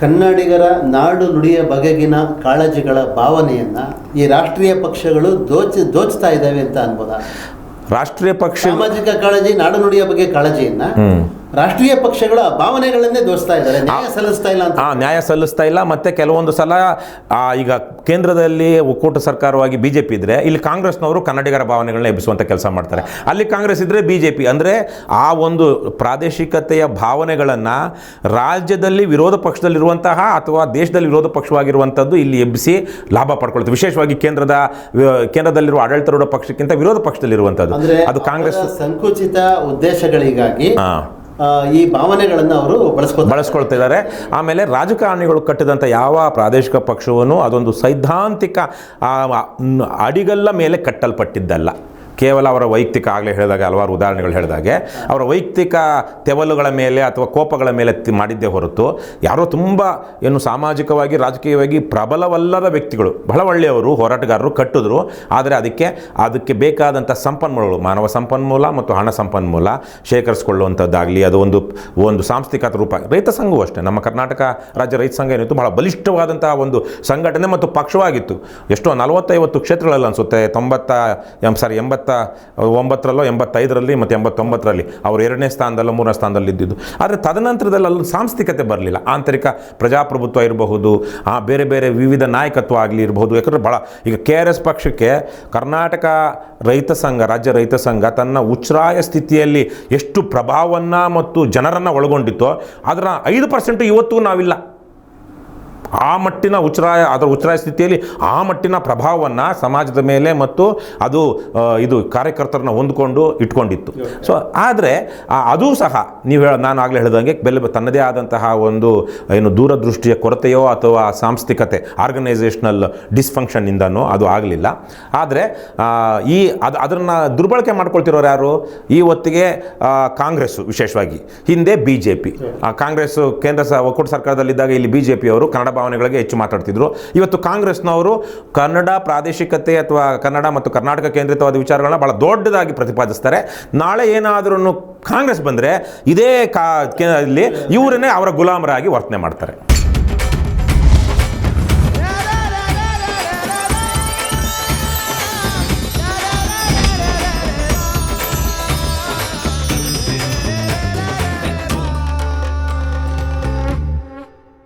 ಕನ್ನಡಿಗರ ನಾಡು ನುಡಿಯ ಬಗೆಗಿನ ಕಾಳಜಿಗಳ ಭಾವನೆಯನ್ನು ಈ ರಾಷ್ಟ್ರೀಯ ಪಕ್ಷಗಳು ದೋಚಿ ದೋಚ್ತಾ ಇದ್ದಾವೆ ಅಂತ ಅನ್ಬೋದ? ರಾಷ್ಟ್ರೀಯ ಪಕ್ಷ ಸಾಮಾಜಿಕ ಕಾಳಜಿ ನಾಡು ನುಡಿಯ ಬಗ್ಗೆ ಕಾಳಜಿಯನ್ನ ರಾಷ್ಟ್ರೀಯ ಪಕ್ಷಗಳ ಭಾವನೆಗಳನ್ನೇ ದೋಸ್ತಾ ಇದ್ದಾರೆ. ನ್ಯಾಯ ಸಲ್ಲಿಸ್ತಾ ಇಲ್ಲ ಅಂತ. ಆ ನ್ಯಾಯ ಸಲ್ಲಿಸ್ತಾ ಇಲ್ಲ ಮತ್ತೆ ಕೆಲವೊಂದು ಸಲ ಈಗ ಕೇಂದ್ರದಲ್ಲಿ ಒಕ್ಕೂಟ ಸರ್ಕಾರವಾಗಿ ಬಿ ಜೆ ಪಿ ಇದ್ರೆ ಇಲ್ಲಿ ಕಾಂಗ್ರೆಸ್ನವರು ಕನ್ನಡಿಗರ ಭಾವನೆಗಳನ್ನ ಎಬ್ಬಿಸುವಂತ ಕೆಲಸ ಮಾಡ್ತಾರೆ. ಅಲ್ಲಿ ಕಾಂಗ್ರೆಸ್ ಇದ್ರೆ ಬಿ ಜೆ ಪಿ ಅಂದರೆ ಆ ಒಂದು ಪ್ರಾದೇಶಿಕತೆಯ ಭಾವನೆಗಳನ್ನ ರಾಜ್ಯದಲ್ಲಿ ವಿರೋಧ ಪಕ್ಷದಲ್ಲಿರುವಂತಹ ಅಥವಾ ದೇಶದಲ್ಲಿ ವಿರೋಧ ಪಕ್ಷವಾಗಿರುವಂಥದ್ದು ಇಲ್ಲಿ ಎಬ್ಬಿಸಿ ಲಾಭ ಪಡ್ಕೊಳ್ತದೆ. ವಿಶೇಷವಾಗಿ ಕೇಂದ್ರದ ಕೇಂದ್ರದಲ್ಲಿರುವ ಆಡಳಿತಾರೂಢ ಪಕ್ಷಕ್ಕಿಂತ ವಿರೋಧ ಪಕ್ಷದಲ್ಲಿರುವಂಥದ್ದು. ಅದು ಕಾಂಗ್ರೆಸ್ ಸಂಕುಚಿತ ಉದ್ದೇಶಗಳಿಗಾಗಿ ಈ ಭಾವನೆಗಳನ್ನು ಅವರು ಬಳಸ್ಕೊತಾರೆ ಬಳಸ್ಕೊಳ್ತಿದ್ದಾರೆ ಆಮೇಲೆ ರಾಜಕಾರಣಿಗಳು ಕಟ್ಟಿದಂಥ ಯಾವ ಪ್ರಾದೇಶಿಕ ಪಕ್ಷವನ್ನು ಅದೊಂದು ಸೈದ್ಧಾಂತಿಕ ಅಡಿಗಲ್ಲ ಮೇಲೆ ಕಟ್ಟಲ್ಪಟ್ಟಿದ್ದಲ್ಲ. ಕೇವಲ ಅವರ ವೈಯಕ್ತಿಕ ಆಗಲೇ ಹೇಳಿದಾಗ, ಹಲವಾರು ಉದಾಹರಣೆಗಳು ಹೇಳಿದಾಗೆ. ಅವರ ವೈಯಕ್ತಿಕ ತೆವಲುಗಳ ಮೇಲೆ ಅಥವಾ ಕೋಪಗಳ ಮೇಲೆ ಮಾಡಿದ್ದೇ ಹೊರತು ಯಾರೋ ತುಂಬ ಏನು ಸಾಮಾಜಿಕವಾಗಿ, ರಾಜಕೀಯವಾಗಿ ಪ್ರಬಲವಲ್ಲದ ವ್ಯಕ್ತಿಗಳು. ಬಹಳ ಒಳ್ಳೆಯವರು, ಹೋರಾಟಗಾರರು ಕಟ್ಟಿದ್ರು. ಆದರೆ ಅದಕ್ಕೆ ಅದಕ್ಕೆ ಬೇಕಾದಂಥ ಸಂಪನ್ಮೂಲಗಳು, ಮಾನವ ಸಂಪನ್ಮೂಲ ಮತ್ತು ಹಣ ಸಂಪನ್ಮೂಲ ಶೇಖರಿಸಿಕೊಳ್ಳುವಂಥದ್ದಾಗಲಿ, ಅದು ಒಂದು ಒಂದು ಸಾಂಸ್ಥಿಕ ರೂಪ. ರೈತ ಸಂಘವೂ ಅಷ್ಟೇ. ನಮ್ಮ ಕರ್ನಾಟಕ ರಾಜ್ಯ ರೈತ ಸಂಘ ಏನಿತ್ತು, ಬಹಳ ಬಲಿಷ್ಠವಾದಂತಹ ಒಂದು ಸಂಘಟನೆ ಮತ್ತು ಪಕ್ಷವಾಗಿತ್ತು. ಎಷ್ಟೋ ನಲವತ್ತೈವತ್ತು ಕ್ಷೇತ್ರಗಳಲ್ಲಿ ಅನಿಸುತ್ತೆ, ತೊಂಬತ್ತ ಸಾರಿ, ಎಂಬತ್ತ ಒಂಬತ್ತರಲ್ಲೋ ಎಂಬತ್ತೈದರಲ್ಲಿ ಮತ್ತು ಎಂಬತ್ತೊಂಬತ್ತರಲ್ಲಿ, ಅವರು ಎರಡನೇ ಸ್ಥಾನದಲ್ಲೋ ಮೂರನೇ ಸ್ಥಾನದಲ್ಲಿ ಇದ್ದಿದ್ದು. ಆದರೆ ತದನಂತರದಲ್ಲಿ ಅಲ್ಲಿ ಸಾಂಸ್ಥಿಕತೆ ಬರಲಿಲ್ಲ. ಆಂತರಿಕ ಪ್ರಜಾಪ್ರಭುತ್ವ ಇರಬಹುದು, ಆ ಬೇರೆ ಬೇರೆ ವಿವಿಧ ನಾಯಕತ್ವ ಆಗಲಿ ಇರಬಹುದು. ಯಾಕಂದರೆ ಭಾಳ ಈಗ ಕೆ ಆರ್ ಎಸ್ ಪಕ್ಷಕ್ಕೆ ಕರ್ನಾಟಕ ರೈತ ಸಂಘ, ರಾಜ್ಯ ರೈತ ಸಂಘ ತನ್ನ ಉಚ್ಛ್ರಾಯ ಸ್ಥಿತಿಯಲ್ಲಿ ಎಷ್ಟು ಪ್ರಭಾವವನ್ನು ಮತ್ತು ಜನರನ್ನು ಒಳಗೊಂಡಿತ್ತೋ, ಅದರ ಐದು ಪರ್ಸೆಂಟ್ ಇವತ್ತಿಗೂ ನಾವಿಲ್ಲ. ಆ ಮಟ್ಟಿನ ಉಚ್ಛ್ರಾಯ, ಅದರ ಉಚ್ಛ್ರಾಯ ಸ್ಥಿತಿಯಲ್ಲಿ ಆ ಮಟ್ಟಿನ ಪ್ರಭಾವವನ್ನು ಸಮಾಜದ ಮೇಲೆ ಮತ್ತು ಅದು ಇದು ಕಾರ್ಯಕರ್ತರನ್ನ ಹೊಂದ್ಕೊಂಡು ಇಟ್ಕೊಂಡಿತ್ತು. ಸೊ ಆದರೆ ಅದು ಸಹ ನೀವು ಹೇಳ, ನಾನು ಆಗಲೇ ಹೇಳಿದಂಗೆ ಬೆಲೆ, ತನ್ನದೇ ಆದಂತಹ ಒಂದು, ಏನು ದೂರದೃಷ್ಟಿಯ ಕೊರತೆಯೋ ಅಥವಾ ಸಾಂಸ್ಥಿಕತೆ ಆರ್ಗನೈಸೇಷನಲ್ ಡಿಸ್ಫಂಕ್ಷನ್ನಿಂದನೋ ಅದು ಆಗಲಿಲ್ಲ. ಆದರೆ ಈ ಅದು, ಅದನ್ನು ದುರ್ಬಳಕೆ ಮಾಡ್ಕೊಳ್ತಿರೋರು ಯಾರು? ಈ ಹೊತ್ತಿಗೆ ಕಾಂಗ್ರೆಸ್ಸು ವಿಶೇಷವಾಗಿ. ಹಿಂದೆ ಬಿ ಜೆ ಪಿ ಕಾಂಗ್ರೆಸ್ಸು ಕೇಂದ್ರ ಸ ಒಕ್ಕೂಟ ಸರ್ಕಾರದಲ್ಲಿದ್ದಾಗ ಇಲ್ಲಿ ಬಿ ಜೆ ಪಿಯವರು ಕನ್ನಡ ಭಾವನೆಗಳಿಗೆ ಹೆಚ್ಚು ಮಾತಾಡ್ತಿದ್ರು. ಇವತ್ತು ಕಾಂಗ್ರೆಸ್ನವರು ಕನ್ನಡ ಪ್ರಾದೇಶಿಕತೆ ಅಥವಾ ಕನ್ನಡ ಮತ್ತು ಕರ್ನಾಟಕ ಕೇಂದ್ರಿತವಾದ ವಿಚಾರಗಳನ್ನ ಭಾಳ ದೊಡ್ಡದಾಗಿ ಪ್ರತಿಪಾದಿಸ್ತಾರೆ. ನಾಳೆ ಏನಾದರೂ ಕಾಂಗ್ರೆಸ್ ಬಂದರೆ ಇದೇ ಕಾ ಇಲ್ಲಿ ಇವರನ್ನೇ ಅವರ ಗುಲಾಮರಾಗಿ ವರ್ತನೆ ಮಾಡ್ತಾರೆ.